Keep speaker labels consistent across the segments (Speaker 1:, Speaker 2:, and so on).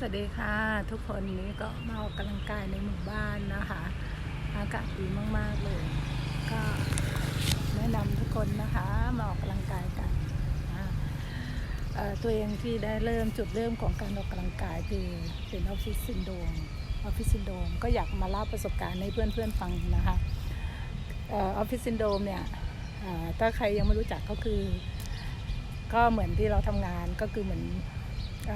Speaker 1: สวัสดีค่ะ ทุกคนนี้ก็มาออกกำลังกายในหมู่บ้านนะคะ อากาศดีมาก ๆ เลย ก็แนะนำทุกคนนะคะมาออกกำลังกายกันตัวเองที่ได้เริ่มจุดเริ่มของการออกกำลังกายคือเป็นออฟฟิศซินโดมออฟฟิศซินโดมก็อยากมาเล่าประสบการณ์ให้เพื่อนๆฟังนะคะออฟฟิศซินโดมเนี่ยถ้าใครยังไม่รู้จักก็คือ ก็เหมือนที่เราทำงานก็คือเหมือนอ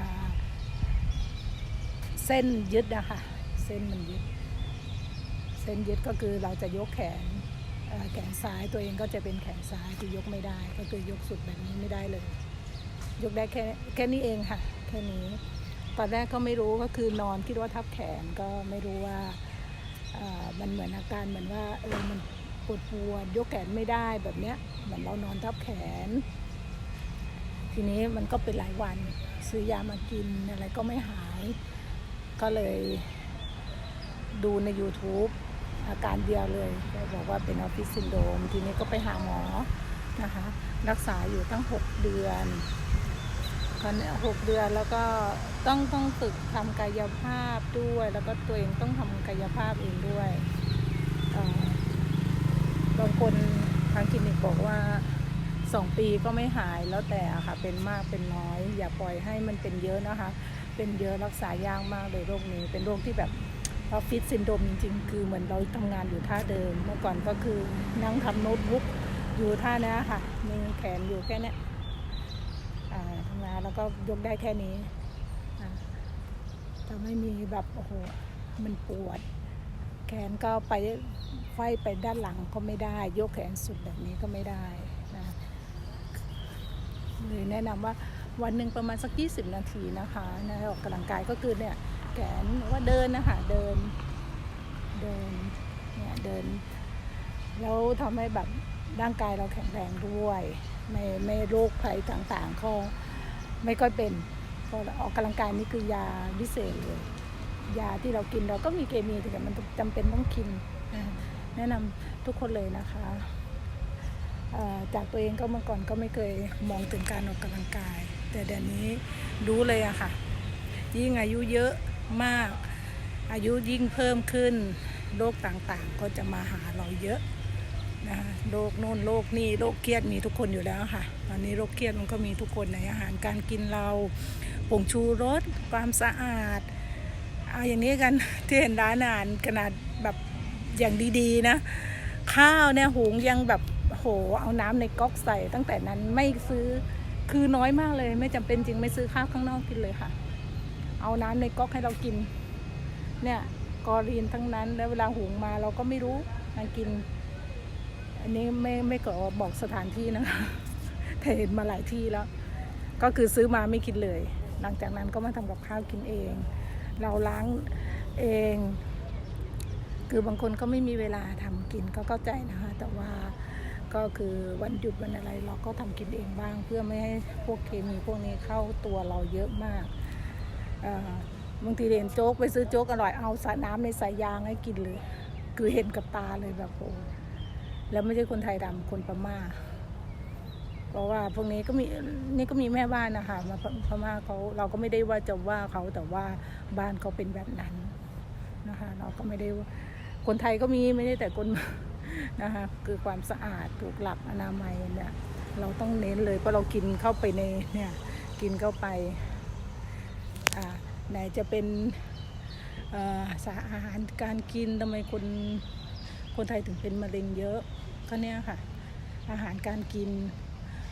Speaker 1: ส้นยึดนะคะเส้นมันยึด เส้นยึดก็คือเราจะยกแขนแขนซ้ายตัวเองก็จะเป็นแขนซ้ายที่ยกไม่ได้ ก็คือยกสุดแบบนี้ไม่ได้เลย ยกได้แค่แค่นี้เองค่ะแค่นี้ตอนแรกก็ไม่รู้ก็คือนอนคิดว่าทับแขนก็ไม่รู้ว่ามันเหมือนอาการเหมือนว่าเออมันปวดปวดยกแขนไม่ได้แบบเนี้ยเหมือนเรานอนทับแขน ทีนี้มันก็เป็นหลายวันซื้อยามากินอะไรก็ไม่หาย ก็เลยดูใน YouTube อาการเดียวเลยก็บอกว่าเป็นออฟฟิศซินโดม ทีนี้ก็ไปหาหมอนะคะ รักษาอยู่ตั้ง 6 เดือนก็เนี่ยหกเดือนแล้วก็ต้องต้องฝึกทำกายภาพด้วย แล้วก็ตัวเองต้องทำกายภาพเองด้วยบางคนทางคลินิกบอกว่าสองปีก็ไม่หายแล้วแต่ค่ะเป็นมากเป็นน้อย อย่าปล่อยให้มันเป็นเยอะนะคะ เป็นเยอะรักษายากมากเลยโรคนี้ เป็นโรคที่แบบออฟฟิศซินโดรมจริงๆ คือเหมือนเราทำงานอยู่ท่าเดิม เมื่อก่อนก็คือนั่งทำโน้ตบุ๊กอยู่ท่านี้ค่ะมีแขนอยู่แค่นี้ทำงานแล้วก็ยกได้แค่นี้อ่าแต่ไม่มีแบบโอ้โหมันปวด แขนก็ไปไฟไปด้านหลังก็ไม่ได้ ยกแขนสุดแบบนี้ก็ไม่ได้นะเลยแนะนำว่า วันหนึ่งประมาณสัก 20 นาทีนะคะนะออกกำลังกายก็คือเนี่ยแขนว่าเดินนะคะเดินเดินเนี่ยเดินแล้วทำให้แบบร่างกายเราแข็งแรงด้วย ไม่ไม่โรคภัยต่างๆก็ไม่ค่อยเป็นพอออกกำลังกายนี่คือยาวิเศษเลยยาที่เรากินเราก็มีเคมีแต่มันจำเป็นต้องกิน แนะนำทุกคนเลยนะคะจากตัวเองก็เมื่อก่อนก็ไม่เคยมองถึงการออกกำลังกาย แต่เดี๋ยวนี้รู้เลยอะค่ะ ยิ่งอายุเยอะมาก อายุยิ่งเพิ่มขึ้นโรคต่างๆ ก็จะมาหาเราเยอะนะคะโรคโน่นโรคนี่โรคเครียดมีทุกคนอยู่แล้วค่ะ ตอนนี้โรคเครียดมันก็มีทุกคนในอาหารการกินเราผงชูรสความสะอาดเอาอย่างนี้กันที่เห็นร้านอาหารขนาดแบบอย่างดีๆนะ ข้าวเนี่ยหุงยังแบบโหเอาน้ำในก๊อกใส่ตั้งแต่นั้นไม่ซื้อ คือน้อยมากเลย ไม่จำเป็นจริงไม่ซื้อข้าวข้างนอกกินเลยค่ะ เอาน้ำในก๊อกให้เรากิน เนี่ยกอรีนทั้งนั้น แล้วเวลาหุงมาเราก็ไม่รู้มากิน อันนี้ไม่ไม่ขอบอกสถานที่นะคะแต่เห็นมาหลายที่แล้ว ก็คือซื้อมาไม่กินเลย หลังจากนั้นก็มาทำกับข้าวกินเอง เราล้างเอง คือบางคนก็ไม่มีเวลาทำกินก็เข้าใจนะคะ แต่ว่า ก็คือวันหยุดวันอะไรเราก็ทำกินเองบ้าง เพื่อไม่ให้พวกเคมีพวกนี้เข้าตัวเราเยอะมากบางทีเห็นโจ๊กไปซื้อโจ๊กอร่อยเอาสาน้ำในสายยางให้กินเลย คือเห็นกับตาเลยแบบโอ้แล้วไม่ใช่คนไทยดำคนพม่า เพราะว่าพวกนี้ก็มีนี่ก็มีแม่บ้านนะคะมาพพม่าเขาเราก็ไม่ได้ว่าจะว่าเขาแต่ว่าบ้านเขาเป็นแบบนั้นนะคะ เราก็ไม่ได้ว่าคนไทยก็มีไม่ได้แต่คน นะคะคือความสะอาดถูกหลักอนามัยเนี่ยเราต้องเน้นเลยเพราะเรากินเข้าไปในเนี่ยกินเข้าไปอ่าไหนจะเป็นเอ่อสารอาหารการกินทำไมคนคนไทยถึงเป็นมะเร็งเยอะก็เนี่ยค่ะ อาหารการกิน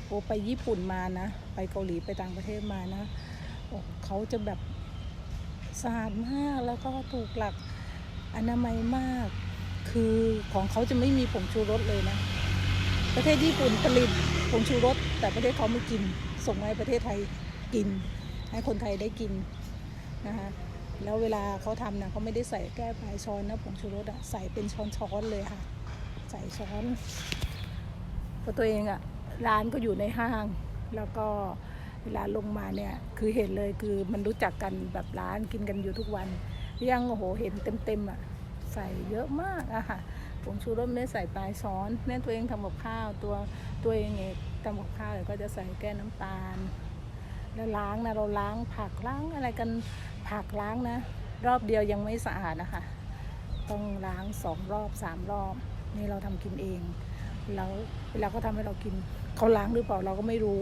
Speaker 1: โอไปญี่ปุ่นมานะ ไปเกาหลีไปต่างประเทศมานะโอ้เขาจะแบบสะอาดมากแล้วก็ถูกหลักอนามัยมาก คือของเขาจะไม่มีผงชูรสเลยนะ ประเทศญี่ปุ่นผลิตผงชูรส แต่ประเทศเขาไม่กิน ส่งมาให้ประเทศไทยกิน ให้คนไทยได้กินนะคะแล้วเวลาเขาทำนะเขาไม่ได้ใส่แก้วปลายช้อนนะผงชูรสอะใส่เป็นช้อนช้อนเลยค่ะ ใส่ช้อนเพราะตัวเองอะร้านก็อยู่ในห้าง แล้วก็เวลาลงมาเนี่ยคือเห็นเลยคือมันรู้จักกันแบบร้านกินกันอยู่ทุกวันยังโอ้โหเห็นเต็มๆอะ ใส่เยอะมากอะค่ะผงชูรสไม่ได้ใส่ปลายช้อนแม่ตัวเองทำกับข้าวตัวตัวเองเองทำกับข้าวก็จะใส่แก้น้ำตาล แล้วล้างนะเราล้างผักล้างอะไรกันผักล้างนะ รอบเดียวยังไม่สะอาดนะคะ ต้องล้างสองรอบสามรอบ นี่เราทำกินเองแล้วเวลาเขาทำให้เรากินเขาล้างหรือเปล่าเราก็ไม่รู้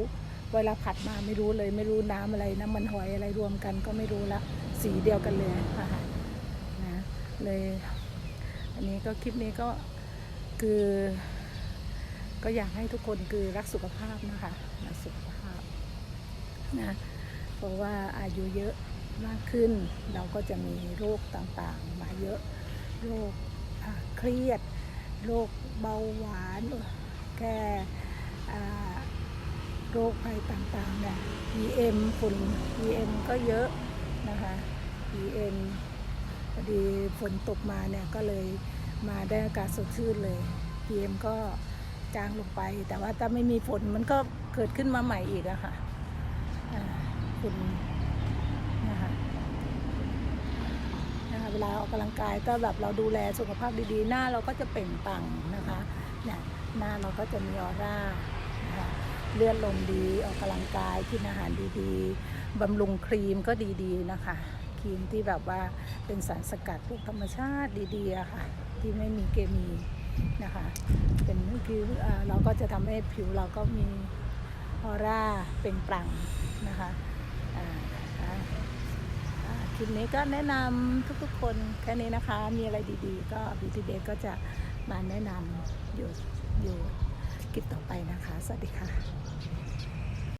Speaker 1: เวลาผัดมาไม่รู้เลยไม่รู้น้ำอะไรน้ำมันหอยอะไรรวมกันก็ไม่รู้ละสีเดียวกันเลยนะคะนะเลย อันนี้ก็คลิปนี้ก็คือ ก็อยากให้ทุกคนคือรักสุขภาพนะคะรักสุขภาพนะเพราะว่าอายุเยอะมากขึ้น เราก็จะมีโรคต่างๆ มาเยอะโรคเครียดโรคเบาหวานแก่โรคภัยต่างๆเนี่ย PM ฝุ่น PM ก็เยอะนะคะ PM อดีฝนตกมาเนี่ยก็เลยมาได้อากาศสดชื่นเลย PM ก็จางลงไป แต่ว่าถ้าไม่มีฝนมันก็เกิดขึ้นมาใหม่อีกอะค่ะอ่าฝุ่นนะคะนะคะเวลาออกกำลังกายก็แบบเราดูแลสุขภาพดีๆ หน้าเราก็จะเปล่งปลั่งนะคะเนี่ยหน้าเราก็จะมีออร่านะคะเลือดลมดีออกกำลังกายกินอาหารดีๆบำรุงครีมก็ดีๆนะคะ ครีมที่แบบว่าเป็นสารสกัดพวกธรรมชาติดีๆอะค่ะ ที่ไม่มีเคมีนะคะ เป็นคือเราก็จะทำให้ผิวเราก็มีออร่าเป็นปลั่งนะคะคลิปนี้ก็แนะนำทุกๆคนแค่นี้นะคะ มีอะไรดีๆ ก็ Beauty Day ก็จะมาแนะนำอยู่อยู่คลิปต่อไปนะคะ สวัสดีค่ะ